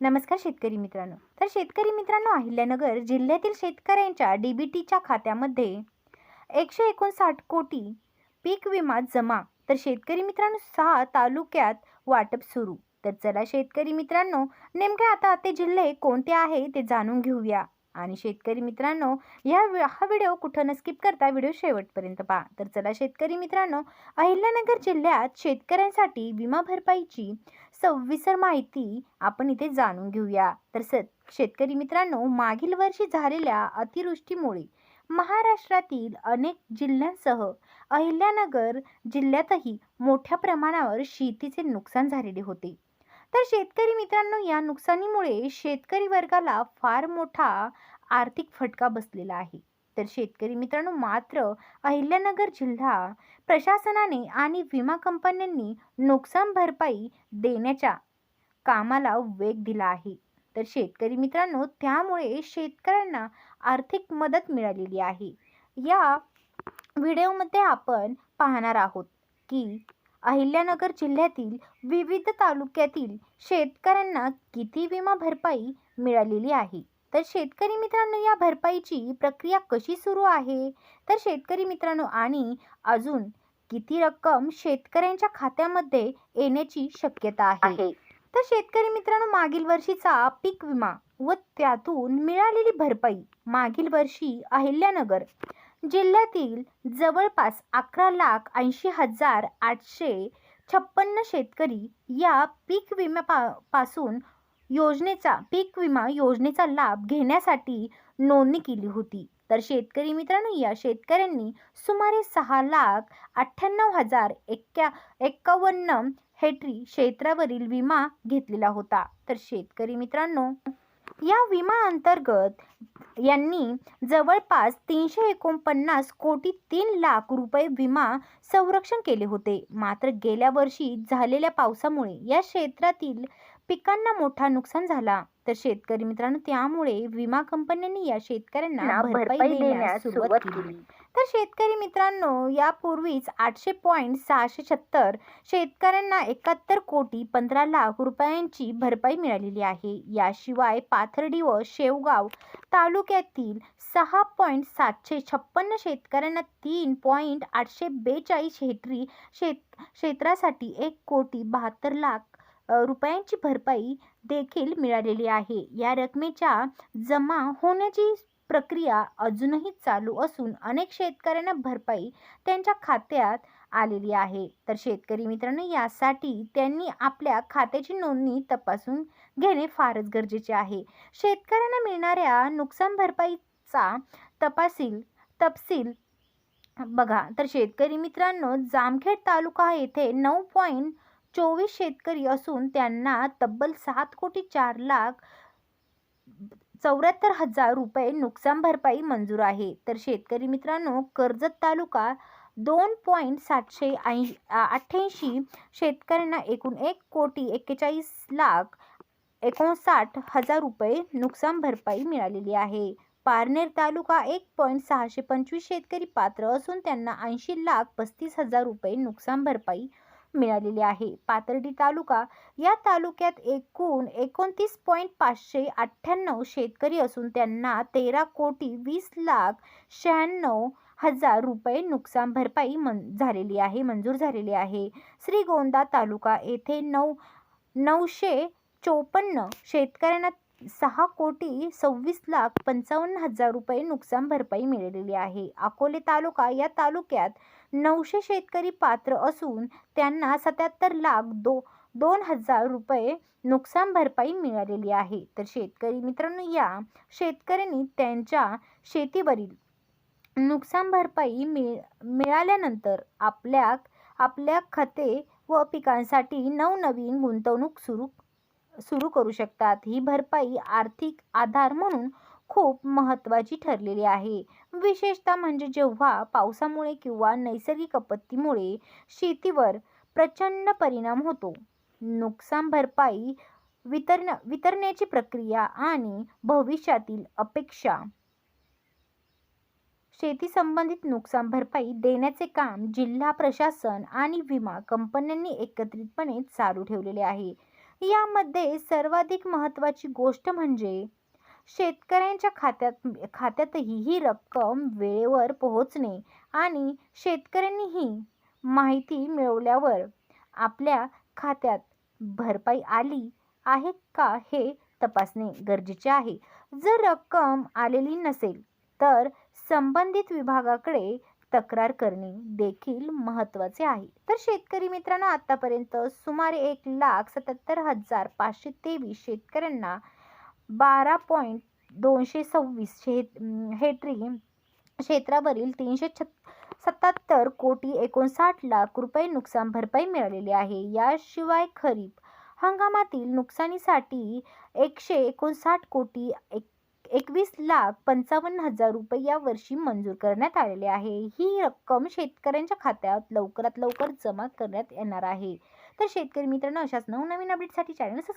नमस्कार शेतकरी मित्रांनो. तर शेतकरी मित्रांनो अहिल्यानगर जिल्ह्यातील शेतकऱ्यांच्या डी बी टीच्या खात्यामध्ये एकशे एकोणसाठ कोटी पीक विमा जमा. तर शेतकरी मित्रांनो सहा तालुक्यात वाटप सुरू. तर चला शेतकरी मित्रांनो नेमके आता ते जिल्हे कोणते आहे ते जाणून घेऊया. आणि शेतकरी मित्रांनो या हा व्हिडिओ कुठं न स्किप करता व्हिडिओ शेवटपर्यंत पहा. तर चला शेतकरी मित्रांनो अहिल्यानगर जिल्ह्यात शेतकऱ्यांसाठी विमा भरपाईची सविस्तर माहिती आपण इथे जाणून घेऊया. तर स शेतकरी मित्रांनो मागील वर्षी झालेल्या अतिवृष्टीमुळे महाराष्ट्रातील अनेक जिल्ह्यांसह अहिल्यानगर जिल्ह्यातही मोठ्या प्रमाणावर शेतीचे नुकसान झालेले होते. तर शेतकरी मित्रांनो या नुकसानीमुळे शेतकरी वर्गाला फार मोठा आर्थिक फटका बसलेला आहे. तर शेतकरी मित्रांनो मात्र अहिल्यानगर जिल्हा प्रशासनाने आणि विमा कंपन्यांनी नुकसान भरपाई देण्याच्या कामाला वेग दिला आहे. तर शेतकरी मित्रांनो त्यामुळे शेतकऱ्यांना आर्थिक मदत मिळालेली आहे. या व्हिडिओमध्ये आपण पाहणार आहोत की अहिल्यानगर जिल्ह्यातील विविध तालुक्यातील शेतकऱ्यांना किती विमा भरपाई मिळालेली आहे. तर शेतकरी मित्रांनो या भरपाईची प्रक्रिया कशी सुरू आहे? तर शेतकरी मित्रांनो आणि अजून किती रक्कम शेतकऱ्यांच्या खात्यामध्ये येण्याची शक्यता आहे? तर शेतकरी मित्रांनो मागील वर्षीचा पीक विमा व त्यातून मिळालेली भरपाई मागील वर्षी अहिल्यानगर जिल्ह्यातील जवळपास अकरा लाख ऐंशी हजार आठशे छप्पन्न शेतकरी या पीक विम्या पासून योजनेचा पीक विमा योजनेचा लाभ घेण्यासाठी नोंदणी केली होती. तर शेतकरी मित्रांनो या शेतकऱ्यांनी सुमारे सहा लाख अठ्ठ्याण्णव हजार एक्क्या एक्कावन्न हेक्टरी क्षेत्रावरील विमा घेतलेला होता. तर शेतकरी मित्रांनो या विमा अंतर्गत यांनी जवळपास तीनशे एकोणपन्नास कोटी तीन लाख रुपये विमा संरक्षण केले होते. मात्र गेल्या वर्षी झालेल्या पावसामुळे या क्षेत्रातील पिकांना मोठा नुकसान झाला. तर शेतकरी मित्रांनो त्यामुळे विमा कंपन्यांनी या शेतकऱ्यांना भरपाई देण्यास सुरुवात केली. तर शेतकरी मित्रांनो यापूर्वीच आठशे पॉईंट सहाशे छत्तर शेतकऱ्यांना एकाहत्तर कोटी पंधरा लाख रुपयांची भरपाई मिळालेली आहे. याशिवाय पाथर्डी व शेवगाव तालुक्यातील सहा पॉईंट सातशे छप्पन्न शेतकऱ्यांना तीन पॉईंट आठशे बेचाळीस हेक्टरी शेत क्षेत्रासाठी एक कोटी बहात्तर लाख रुपयांची भरपाई देखील मिळालेली आहे. या रकमेच्या जमा होण्याची प्रक्रिया अजूनही चालू असून अनेक शेतकऱ्यांना भरपाई त्यांच्या खात्यात आलेली आहे. तर शेतकरी मित्रांनो यासाठी त्यांनी आपल्या खात्याची नोंदणी तपासून घेणे फारच गरजेचे आहे. शेतकऱ्यांना मिळणाऱ्या नुकसान भरपाईचा तपासील तपशील बघा. तर शेतकरी मित्रांनो जामखेड तालुका येथे नऊ पॉईंट चोवीस शेतकरी असून त्यांना तब्बल सात कोटी चार लाख चौऱ्याहत्तर हजार रुपये नुकसान भरपाई मंजूर आहे. तर शेतकरी मित्रांनो कर्जत तालुका दोन पॉईंट सातशे ऐं अठ्ठ्याऐंशी शेतकऱ्यांना एकूण एक कोटी एक्केचाळीस लाख एकोणसाठ हजार रुपये नुकसान भरपाई मिळालेली आहे. पारनेर तालुका एक पॉईंट सहाशे पंचवीस शेतकरी पात्र असून त्यांना ऐंशी लाख पस्तीस हजार रुपये नुकसान भरपाई मिळालेली आहे. पाथर्डी तालुका या तालुक्यात एकूण एकोणतीस पॉईंट पाचशे अठ्ठ्याण्णव शेतकरी असून त्यांना तेरा कोटी वीस लाख शहाण्णव हजार रुपये नुकसान भरपाई मन झालेली आहे मंजूर झालेली आहे. श्रीगोंदा तालुका येथे नऊ नऊशे चोपन्न शेतकऱ्यांना सहा कोटी सव्वीस लाख पंचावन्न हजार रुपये नुकसान भरपाई मिळालेली आहे. अकोले तालुका या तालुक्यात नऊशे शेतकरी पात्र असून त्यांना सत्याहत्तर लाख दो दोन हजार रुपये नुकसान भरपाई मिळालेली आहे. तर शेतकरी मित्रांनो या शेतकऱ्यांनी त्यांच्या शेतीवरील नुकसान भरपाई मिळ मिळाल्यानंतर आपल्या आपल्या खते व पिकांसाठी नवनवीन गुंतवणूक सुरू सुरू करू शकतात. ही भरपाई आर्थिक आधार म्हणून खूप महत्त्वाची ठरलेली आहे. विशेषतः म्हणजे जेव्हा पावसामुळे किंवा नैसर्गिक आपत्तीमुळे शेतीवर प्रचंड परिणाम होतो. नुकसान भरपाई वितरण वितरण्याची प्रक्रिया आणि भविष्यातील अपेक्षा. शेती संबंधित नुकसान भरपाई देण्याचे काम जिल्हा प्रशासन आणि विमा कंपन्यांनी एकत्रितपणे चालू ठेवलेले आहे. यामध्ये सर्वाधिक महत्त्वाची गोष्ट म्हणजे शेतकऱ्यांच्या खात्यात खात्यातही ही रक्कम वेळेवर पोहोचणे आणि शेतकऱ्यांनी ही माहिती मिळवल्यावर आपल्या खात्यात भरपाई आली आहे का हे तपासणे गरजेचे आहे. जर रक्कम आलेली नसेल तर संबंधित विभागाकडे तक्रार करणे देखील महत्त्वाचे आहे. तर शेतकरी मित्रांनो आतापर्यंत सुमारे एक लाख सत्याहत्तर हजार पाचशे तेवीस शेतकऱ्यांना बारा पॉईंट दोनशे सव्वीस शे हेक्टरी क्षेत्रावरील तीनशे छ सत्याहत्तर कोटी एकोणसाठ लाख रुपये नुकसान भरपाई मिळालेली आहे. याशिवाय खरीप हंगामातील नुकसानीसाठी एकशे एकोणसाठ कोटी एक एकवीस लाख पंचावन्न हजार रुपये यावर्षी मंजूर करण्यात आलेले आहे. ही रक्कम शेतकऱ्यांच्या खात्यात लवकरात लवकर जमा करण्यात येणार आहे. तर शेतकरी मित्रांनो अशाच नवनवीन अपडेटसाठी चॅनल सबस्क्राईब